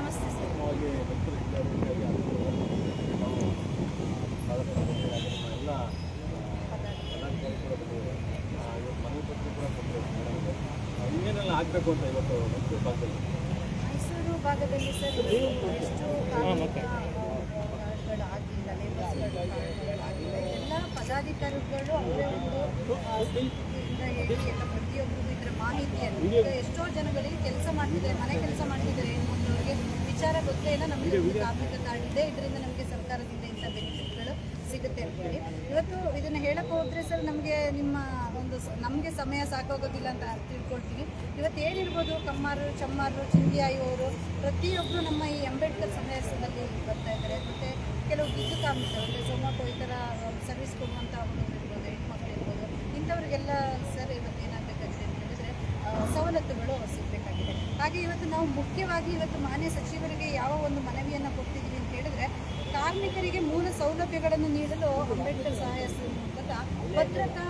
ನಮಸ್ತೆ ಸರ್ ಎಲ್ಲ ಮನವಿ ಪತ್ರ ಕೂಡ ಕೊಟ್ಟಿದ್ದಾರೆ ಮೇಡಮ್ಗೆ. ಆಗಬೇಕು ಅಂತ ಇವತ್ತು ಮೈಸೂರು ಭಾಗದಲ್ಲಿ ಮೈಸೂರು ಭಾಗದಲ್ಲಿ ಸರ್ ಎಷ್ಟು ಕಾರ್ಡ್ಗಳು ಆಗಿಲ್ಲ ಲೇಬರ್ಸ್ಗಳು ಕಾರ್ಡ್ಗಳು ಆಗಿಲ್ಲ ಎಲ್ಲ ಪದಾಧಿಕಾರಿಗಳು ಅವರೇ ಒಂದು ಎಲ್ಲ ಪ್ರತಿಯೊಬ್ಬರಿಗೂ ಇದರ ಮಾಹಿತಿಯನ್ನು ಎಷ್ಟೋ ಜನಗಳಿಗೆ ಕೆಲಸ ಮಾಡ್ತಿದ್ದಾರೆ, ಮನೆ ಕೆಲಸ ಮಾಡ್ತಿದ್ದಾರೆ ಅವ್ರಿಗೆ ವಿಚಾರ ಗೊತ್ತೇ ಇಲ್ಲ. ನಮಗೆ ಕಾರ್ಮಿಕ ಕಾರ್ಡ್ ಇದೆ. ಇದರಿಂದ ನಮಗೆ ಸರ್ಕಾರದಿಂದ ಇಂಥ ಬೆನಿಫಿಟ್ಗಳು ಸಿಗುತ್ತೆ ಅಂತ ಹೇಳಿ ಇವತ್ತು ಇದನ್ನ ಹೇಳಕ್ಕೆ ಹೋದ್ರೆ ಸರ್, ನಮಗೆ ನಿಮ್ಮ ಒಂದು ನಮಗೆ ಸಮಯ ಸಾಕಾಗೋದಿಲ್ಲ ಅಂತ ತಿಳ್ಕೊಳ್ತೀವಿ. ಇವತ್ತು ಏನಿರ್ಬೋದು, ಕಮ್ಮಾರು, ಚಮ್ಮಾರು ಚಿಂಗಿಯಾಯಿಯವರು ಪ್ರತಿಯೊಬ್ಬರು ನಮ್ಮ ಈ ಅಂಬೇಡ್ಕರ್ ಸಮಾವೇಶದಲ್ಲಿ ಬರ್ತಾ ಇದ್ದಾರೆ. ಮತ್ತು ಕೆಲವು ವಿದ್ಯುತ್ ಕಾರ್ಮಿಕರು ಅಂದರೆ ಝೊಮ್ಯಾಟೊ ಈ ಥರ ಸರ್ವಿಸ್ ಕೊಡುವಂಥ ಹುಡುಗರು ಇರ್ಬೋದು ಹೆಣ್ಮಕ್ಳು ಇರ್ಬೋದು ಇಂಥವ್ರಿಗೆಲ್ಲ ಸರ್ ಇವತ್ತು ಏನಾಗಬೇಕಾಗಿದೆ ಅಂತ ಹೇಳಿದ್ರೆ ಆ, ಸವಲತ್ತುಗಳು ಸಿಗಬೇಕಾಗಿದೆ ಹಾಗೆ ಇವತ್ತು ನಾವು ಮುಖ್ಯವಾಗಿ ಇವತ್ತು ಮಾನ್ಯ ಸಚಿವರಿಗೆ ಯಾವ ಒಂದು ಮನವಿಯನ್ನು ಕೊಡ್ತಿದ್ದೀವಿ ಅಂತ ಹೇಳಿದ್ರೆ, ಕಾರ್ಮಿಕರಿಗೆ ಮೂಲ ಸೌಲಭ್ಯಗಳನ್ನು ನೀಡಲು ಅಂಬೇಡ್ಕರ್ ಸಹಾಯ ಮೂಲಕ ಭದ್ರತಾ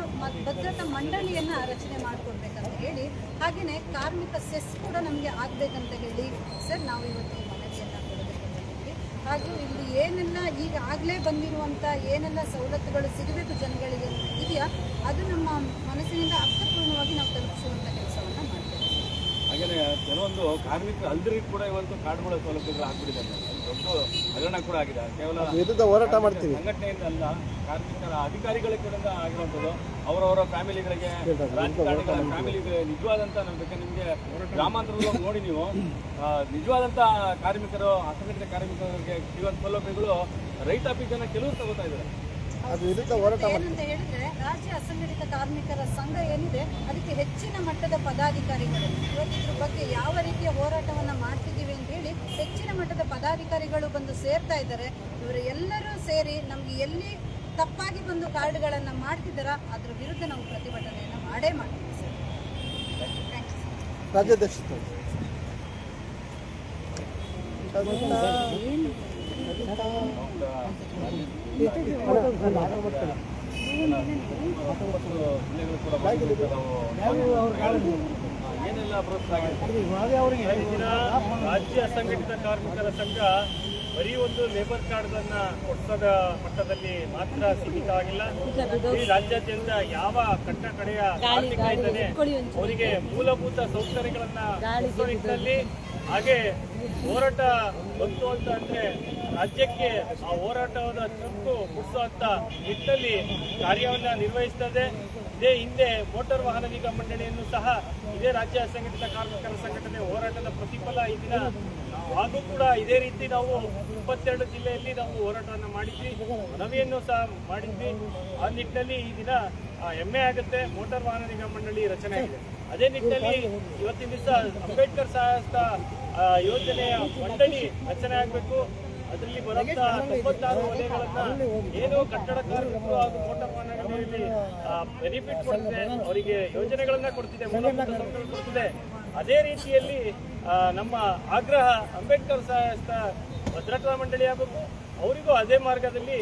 ಭದ್ರತಾ ಮಂಡಳಿಯನ್ನು ರಚನೆ ಮಾಡಿಕೊಡ್ಬೇಕಂತ ಹೇಳಿ ಹಾಗೆಯೇ ಕಾರ್ಮಿಕ ಸೆಸ್ ಕೂಡ ನಮಗೆ ಆಗಬೇಕಂತ ಹೇಳಿ ಸರ್ ನಾವು ಇವತ್ತು ಮನವಿಯನ್ನು ಕೊಡಬೇಕು ಬಂದಿದ್ವಿ ಹಾಗೂ ಇಲ್ಲಿ ಏನೆಲ್ಲ ಈಗ ಆಗಲೇ ಬಂದಿರುವಂಥ ಏನೆಲ್ಲ ಸವಲತ್ತುಗಳು ಸಿಗಬೇಕು ಜನಗಳಿಗೆ ಇದೆಯಾ, ಅದು ನಮ್ಮ ಮನಸ್ಸಿನಿಂದ ಅರ್ಥಪೂರ್ಣವಾಗಿ ನಾವು ತಲುಪಿಸುವಂಥ ಕೆಲಸವನ್ನು ಮಾಡ್ತೇವೆ. ಹಾಗೆಯೇ ಕೆಲವೊಂದು ಕಾರ್ಮಿಕರು ಅಲ್ದಿರಿ ಕೂಡ ಇವತ್ತು ಕಾರ್ಡ್ಗಳ ಸೌಲಭ್ಯಗಳು ಆಗ್ಬಿಟ್ಟಿದೆ ದೊಡ್ಡ ಹಗರಣ ಕೂಡ ಆಗಿದೆ. ಕೇವಲ ವಿರುದ್ಧ ಹೋರಾಟ ಮಾಡ್ತೀವಿ. ಸಂಘಟನೆಯಿಂದ ಅಲ್ಲ ಕಾರ್ಮಿಕರ ಅಧಿಕಾರಿಗಳ ಕಡೆಯಿಂದ ಆಗಿರುವಂಥದ್ದು. ಅವರವರ ಫ್ಯಾಮಿಲಿಗಳಿಗೆ ರಾಜಕಾರಣಿಗಳ ಫ್ಯಾಮಿಲಿಗೆ ನಿಜವಾದಂಥ ನಂಬಿಕೆ ನಿಮಗೆ ಗ್ರಾಮಾಂತರದಲ್ಲಿ ನೋಡಿ ನೀವು. ಆ, ನಿಜವಾದಂಥ ಕಾರ್ಮಿಕರು ಅಸಂಘಟಿತ ಕಾರ್ಮಿಕರಿಗೆ ಸಿಗುವಂಥ ಸೌಲಭ್ಯಗಳು ರೈತಾಪಿ ಜನ ಕೆಲವರು ತಗೋತಾ ಇದ್ದಾರೆ. ಅದು ವಿರುದ್ಧ ಹೋರಾಟ ಏನಂತ ಹೇಳಿದ್ರೆ ರಾಜ್ಯ ಅಸಂಘಟಿತ ಕಾರ್ಮಿಕರ ಸಂಘ ಏನಿದೆ ಅದಕ್ಕೆ ಹೆಚ್ಚಿನ ಮಟ್ಟದ ಪದಾಧಿಕಾರಿಗಳು. ಇವತ್ತಿದ್ರ ಬಗ್ಗೆ ಯಾವ ರೀತಿಯ ಹೋರಾಟವನ್ನ ಮಾಡ್ತಿದ್ದೀವಿ ಅಂತ ಹೇಳಿ ಹೆಚ್ಚಿನ ಮಟ್ಟದ ಪದಾಧಿಕಾರಿಗಳು ಬಂದು ಸೇರ್ತಾ ಇದ್ದಾರೆ. ಇವರು ಎಲ್ಲರೂ ಸೇರಿ ನಮ್ಗೆ ಎಲ್ಲಿ ತಪ್ಪಾಗಿ ಬಂದು ಕಾರ್ಡ್ಗಳನ್ನು ಮಾಡ್ತಿದ್ದಾರ ಅದ್ರ ವಿರುದ್ಧ ನಾವು ಪ್ರತಿಭಟನೆಯನ್ನು ಮಾಡೇ ಮಾಡ್ತೀವಿ ಸರ್. ಥ್ಯಾಂಕ್ ಜಿಲ್ಲೆಗಳು ಕೂಡ ಏನೆಲ್ಲ ರಾಜ್ಯ ಅಸಂಘಟಿತ ಕಾರ್ಮಿಕರ ಸಂಘ ಬರೀ ಒಂದು ಲೇಬರ್ ಕಾರ್ಡ್ಗಳನ್ನ ಕೊಡ್ಸದ ಮಟ್ಟದಲ್ಲಿ ಮಾತ್ರ ಸೀಮಿತ ಆಗಿಲ್ಲ. ಈ ರಾಜ್ಯಾದ್ಯಂತ ಯಾವ ಕಟ್ಟ ಕಡೆಯ ಕಾರ್ಮಿಕ ಇದ್ದಾನೆ ಅವರಿಗೆ ಮೂಲಭೂತ ಸೌಕರ್ಯಗಳನ್ನ ನಿಟ್ಟಿನಲ್ಲಿ ಹಾಗೆ ಹೋರಾಟ ಬಂತು ಅಂತ ಅಂದ್ರೆ ರಾಜ್ಯಕ್ಕೆ ಆ ಹೋರಾಟದ ಚುರುಕು ಮುಟ್ಟಿಸುವಂತ ನಿಟ್ಟಲ್ಲಿ ಕಾರ್ಯವನ್ನ ನಿರ್ವಹಿಸ್ತದೆ. ಇದೇ ಹಿಂದೆ ಮೋಟಾರ್ ವಾಹನ ನಿಗಮ ಮಂಡಳಿಯನ್ನು ಸಹ ಇದೇ ರಾಜ್ಯ ಸಂಘಟಿತ ಕಾರ್ಮಿಕರ ಸಂಘಟನೆ ಹೋರಾಟದ ಪ್ರತಿಫಲ ದಿನ ಹಾಗೂ ಕೂಡ ಇದೇ ರೀತಿ ನಾವು ಇಪ್ಪತ್ತೆರಡು ಜಿಲ್ಲೆಯಲ್ಲಿ ನಾವು ಹೋರಾಟವನ್ನು ಮಾಡಿದ್ವಿ. ಮನವಿಯನ್ನು ಸಹ ಮಾಡಿದ್ವಿ. ಆ ನಿಟ್ಟಿನಲ್ಲಿ ಈ ದಿನ ಹೆಮ್ಮೆ ಆಗುತ್ತೆ. ಮೋಟಾರ್ ವಾಹನ ನಿಗಮ ಮಂಡಳಿ ರಚನೆ ಆಗಿದೆ. ಅದೇ ನಿಟ್ಟಿನಲ್ಲಿ ಇವತ್ತಿನ ದಿವಸ ಅಂಬೇಡ್ಕರ್ ಸಹಾಯಸ್ತ ಯೋಜನೆಯ ಮಂಡಳಿ ರಚನೆ ಆಗಬೇಕು. ಅದರಲ್ಲಿ ಬರುವಂತಹ ತೊಂಬತ್ತಾರು ವಲಯಗಳನ್ನ ಏನು ಕಟ್ಟಡ ಕಾರ್ಮಿಕರು ಹಾಗೂ ಮೋಟಾರ್ ವಾಹನಗಳಲ್ಲಿ ಬೆನಿಫಿಟ್ ಕೊಡ್ತಿದೆ, ಅವರಿಗೆ ಯೋಜನೆಗಳನ್ನ ಕೊಡ್ತಿದೆ ಕೊಡ್ತಿದೆ. ಅದೇ ರೀತಿಯಲ್ಲಿ ನಮ್ಮ ಆಗ್ರಹ ಅಂಬೇಡ್ಕರ್ ಸಹಾಯಸ್ತ ಭದ್ರತಾ ಮಂಡಳಿ ಆಗಬೇಕು. ಅವರಿಗೂ ಅದೇ ಮಾರ್ಗದಲ್ಲಿ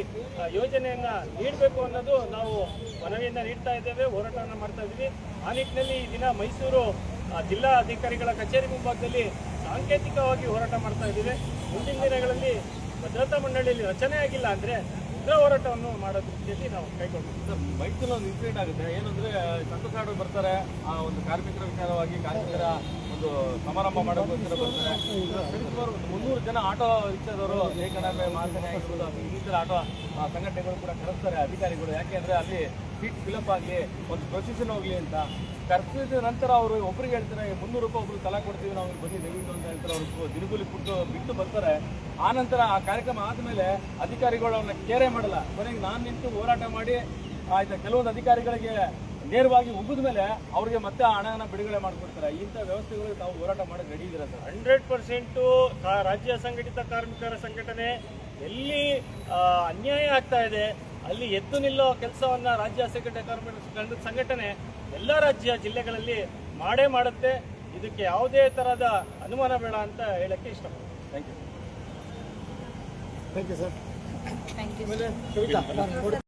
ಯೋಜನೆಯನ್ನು ನೀಡಬೇಕು ಅನ್ನೋದು ನಾವು ಮನವಿಯನ್ನ ನೀಡ್ತಾ ಇದ್ದೇವೆ, ಹೋರಾಟವನ್ನು ಮಾಡ್ತಾ ಇದ್ದೀವಿ. ಆ ನಿಟ್ಟಿನಲ್ಲಿ ಈ ದಿನ ಮೈಸೂರು ಜಿಲ್ಲಾ ಅಧಿಕಾರಿಗಳ ಕಚೇರಿ ಮುಂಭಾಗದಲ್ಲಿ ಸಾಂಕೇತಿಕವಾಗಿ ಹೋರಾಟ ಮಾಡ್ತಾ ಇದ್ದೀವಿ. ಮುಂದಿನ ದಿನಗಳಲ್ಲಿ ಭದ್ರತಾ ಮಂಡಳಿಯಲ್ಲಿ ರಚನೆ ಆಗಿಲ್ಲ ಅಂದ್ರೆ ಉಗ್ರ ಹೋರಾಟವನ್ನು ಮಾಡೋ ದೃಷ್ಟಿಯಲ್ಲಿ ನಾವು ಕೈಗೊಳ್ತೀವಿ ಸರ್, ಮೈಸೂರಲ್ಲಿ ಒಂದು ಇನ್ಸಿಡೆಂಟ್ ಆಗುತ್ತೆ ಏನಂದ್ರೆ ಸಂತಸಾಡು ಬರ್ತಾರೆ. ಆ ಒಂದು ಕಾರ್ಮಿಕರ ವಿಚಾರವಾಗಿ ಕಾರ್ಮಿಕರ ಒಂದು ಸಮಾರಂಭ ಮಾಡೋಕ್ಕೋಸ್ಕರ ಬರ್ತಾರೆ. ಸುಮಾರು ಒಂದು ಮುನ್ನೂರು ಜನ ಆಟೋ ರಿಕ್ಷಾದವರು ಏಕನಾಮೆ ಮಾಸನೆ ಆಗಿರ್ಬೋದು ಇನ್ನಿತರ ಆಟೋ ಸಂಘಟನೆಗಳು ಕೂಡ ಕರೆಸ್ತಾರೆ ಅಧಿಕಾರಿಗಳು. ಯಾಕೆ ಅಂದ್ರೆ ಅಲ್ಲಿ ಸೀಟ್ ಫಿಲಪ್ ಆಗಲಿ, ಒಂದು ಪ್ರೊಸೆಷನ್ ಹೋಗಲಿ ಅಂತ. ಕರೆಸಿದ ನಂತರ ಅವರು ಒಬ್ರಿಗೆ ಹೇಳ್ತಾರೆ ಮುನ್ನೂರು ರೂಪಾಯಿ ಒಬ್ರು ತಲಾ ಕೊಡ್ತೀವಿ, ನಾವು ಬನ್ನಿ ದಯವಿಟ್ಟು ಅಂತ ಹೇಳ್ತಾರೆ. ಅವರು ದಿನಗೂಲಿ ಕೊಟ್ಟು ಬಿಟ್ಟು ಬರ್ತಾರೆ. ಆ ನಂತರ ಆ ಕಾರ್ಯಕ್ರಮ ಆದಮೇಲೆ ಅಧಿಕಾರಿಗಳು ಅವ್ರನ್ನ ಕೇರೆ ಮಾಡಲ್ಲ. ಕೊನೆಗೆ ನಾನು ನಿಂತು ಹೋರಾಟ ಮಾಡಿ, ಆಯ್ತಾ, ಕೆಲವೊಂದು ಅಧಿಕಾರಿಗಳಿಗೆ ನೇರವಾಗಿ ಉಗಿದ ಮೇಲೆ ಅವ್ರಿಗೆ ಮತ್ತೆ ಆ ಹಣನ ಬಿಡುಗಡೆ ಮಾಡಿಕೊಡ್ತಾರೆ. ಇಂಥ ವ್ಯವಸ್ಥೆಗಳು ತಾವು ಹೋರಾಟ ಮಾಡಕ್ಕೆ ರೆಡಿ ಇದ್ದೀರಾ ಸರ್? ಹಂಡ್ರೆಡ್ ಪರ್ಸೆಂಟು ರಾಜ್ಯ ಸಂಘಟಿತ ಕಾರ್ಮಿಕರ ಸಂಘಟನೆ ಎಲ್ಲಿ ಅನ್ಯಾಯ ಆಗ್ತಾ ಇದೆ ಅಲ್ಲಿ ಎದ್ದು ನಿಲ್ಲೋ ಕೆಲಸವನ್ನ ರಾಜ್ಯ ಸಂಘಟಿತ ಕಾರ್ಮಿಕರ ಸಂಘ- ಸಂಘಟನೆ ಎಲ್ಲ ರಾಜ್ಯ ಜಿಲ್ಲೆಗಳಲ್ಲಿ ಮಾಡೇ ಮಾಡುತ್ತೆ. ಇದಕ್ಕೆ ಯಾವುದೇ ತರಹದ ಅನುಮಾನ ಬೇಡ ಅಂತ ಹೇಳಕ್ಕೆ ಇಷ್ಟಪಡ್ತೀನಿ. Thank you thank you sir